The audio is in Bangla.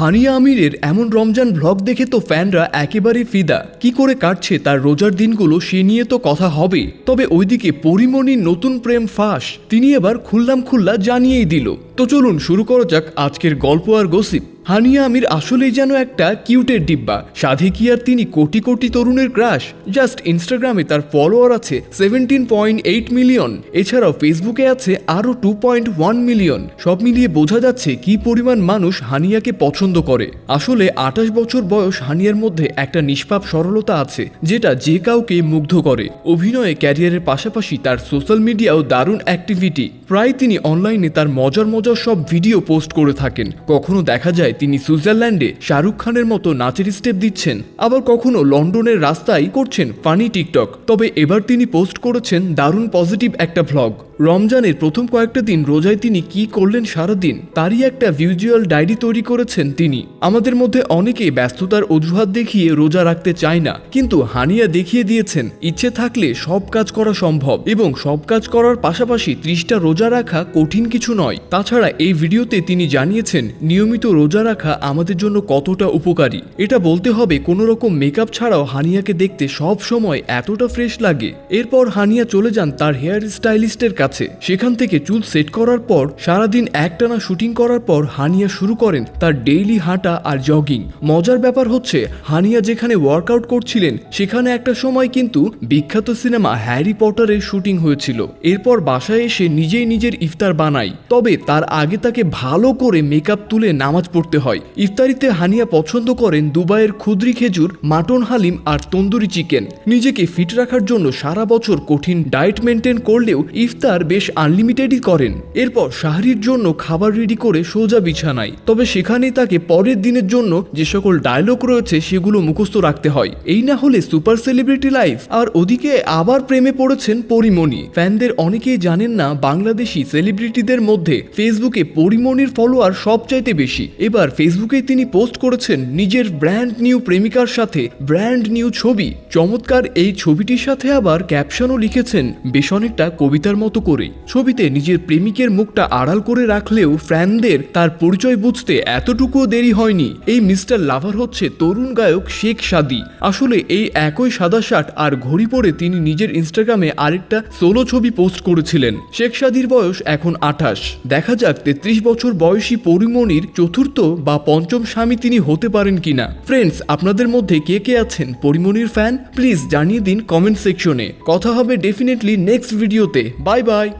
হানিয়া আমিরের এমন রমজান ব্লগ দেখে তো ফ্যানরা একেবারে ফিদা। কি করে কাটছে তার রোজার দিনগুলো সে নিয়ে তো কথা হবে। তবে ওইদিকে পরিমণির নতুন প্রেম ফাঁস, তিনি এবার খুললাম খুল্লা জানিয়েই দিল। তো চলুন শুরু করা যাক আজকের গল্প আর গসিপ। হানিয়া আমির আসলেই যেন একটা কিউটের ডিব্বা। সাধে কি আর তিনি কোটি কোটি তরুণের ক্রাশ? জাস্ট ইনস্টাগ্রামে তার ফলোয়ার আছে সেভেন্টিন পয়েন্ট এইট মিলিয়ন। এছাড়াও ফেসবুকে আছে আরও টু পয়েন্ট ওয়ান মিলিয়ন। সব মিলিয়ে বোঝা যাচ্ছে কি পরিমাণ মানুষ হানিয়াকে পছন্দ করে। আসলে আঠাশ বছর বয়স হানিয়ার মধ্যে একটা নিষ্পাপ সরলতা আছে, যেটা যে কাউকে মুগ্ধ করে। অভিনয়ে ক্যারিয়ারের পাশাপাশি তার সোশ্যাল মিডিয়াও দারুণ অ্যাক্টিভিটি। প্রায় তিনি অনলাইনে তার মজার মজার সব ভিডিও পোস্ট করে থাকেন। কখনো দেখা যায় তিনি সুইজারল্যান্ডে শাহরুখ খানের মতো নাচের স্টেপ দিচ্ছেন। আবার কখনো লন্ডনের রাস্তায় করছেন ফানি টিকটক তবে এবার তিনি পোস্ট করেছেন দারুণ পজিটিভ একটা ভ্লগ রমজানের প্রথম কয়েকটা দিন রোজায় তিনি কি করলেন সারাদিন, তারই একটা ভিজুয়াল ডায়েরি তৈরি করেছেন তিনি। আমাদের মধ্যে অনেকেই ব্যস্ততার অজুহাত দেখিয়ে রোজা রাখতে চায় না, কিন্তু হানিয়া দেখিয়ে দিয়েছেন, ইচ্ছে থাকলে সব কাজ করা সম্ভব এবং সব কাজ করার পাশাপাশি ত্রিশটা রোজা রাখা কঠিন কিছু নয়। তাছাড়া এই ভিডিওতে তিনি জানিয়েছেন, নিয়মিত রোজা রাখা আমাদের জন্য কতটা উপকারী? এটা বলতে হবে, কোনো রকম মেকআপ ছাড়াও হানিয়াকে দেখতে সব সময় এতটা ফ্রেশ লাগে। এরপর হানিয়া চলে যান তার হেয়ার স্টাইলিস্টের কাছে। সেখান থেকে চুল সেট করার পর, সারাদিন একটানা শুটিং করার পর হানিয়া শুরু করেন তার ডেইলি হাঁটা আর জগিং মজার ব্যাপার হচ্ছে, হানিয়া যেখানে ওয়ার্কআউট করছিলেন, সেখানে একটা সময় কিন্তু বিখ্যাত সিনেমা হ্যারি পটারের শুটিং হয়েছিল। এরপর বাসায় এসে নিজেই নিজের ইফতার বানাই তবে তার আগে তাকে ভালো করে মেকআপ তুলে নামাজ পড়তে হয়। ইফতারিতে হানিয়া পছন্দ করেন দুবাইয়ের ক্ষুদ্রি খেজুর, মাটন হালিম আর তন্দুরি চিকেন। নিজেকে ফিট রাখার জন্য সারা বছর কঠিন ডায়েট মেনটেন করলেও ইফতার বেশ আনলিমিটেডই করেন। এরপর শাহরির জন্য খাবার রেডি করে সোজা বিছানায়। তবে সেখানেই তাকে পরের দিনের জন্য যে সকল ডায়লগ রয়েছে সেগুলো মুখস্থ রাখতে হয়। এই না হলে সুপার সেলিব্রিটি লাইফ। আর ওদিকে আবার প্রেমে পড়েছেন পরিমণি। ফ্যানদের অনেকেই জানেন না বাংলাদেশি সেলিব্রিটিদের মধ্যে ফেসবুকে পরিমণির ফলোয়ার সবচাইতে বেশি। এবার ফেসবুকে তিনি পোস্ট করেছেন নিজের ব্র্যান্ড নিউ প্রেমিকার সাথে ব্র্যান্ড নিউ ছবি। চমৎকার এই ছবিটির সাথে আবার ক্যাপশনও লিখেছেন, বেশ অনেকটা কবিতার মতো করে ছবিতে নিজের প্রেমিকের মুখটা আড়াল করে রাখলেও ফ্যানদের তার পরিচয় বুঝতে এতটুকুও দেরি হয়নি। এই মিস্টার লাভার হচ্ছে তরুণ গায়ক শেখ সাদি। আসলে এই একই সাদা শার্ট আর ঘড়ি পরে তিনি নিজের ইনস্টাগ্রামে আরেকটা সোলো ছবি পোস্ট করেছিলেন। শেখ সাদির বয়স এখন আঠাশ। দেখা যাক তেত্রিশ বছর বয়সী পরিমণির চতুর্থ বা পঞ্চম স্বামী তিনি হতে পারেন কিনা? ফ্রেন্ডস আপনাদের মধ্যে কে কে আছেন? পরিমণির ফ্যান প্লিজ জানিয়ে দিন কমেন্ট সেকশনে কথা হবে ডেফিনেটলি নেক্সট ভিডিওতে বাই বাই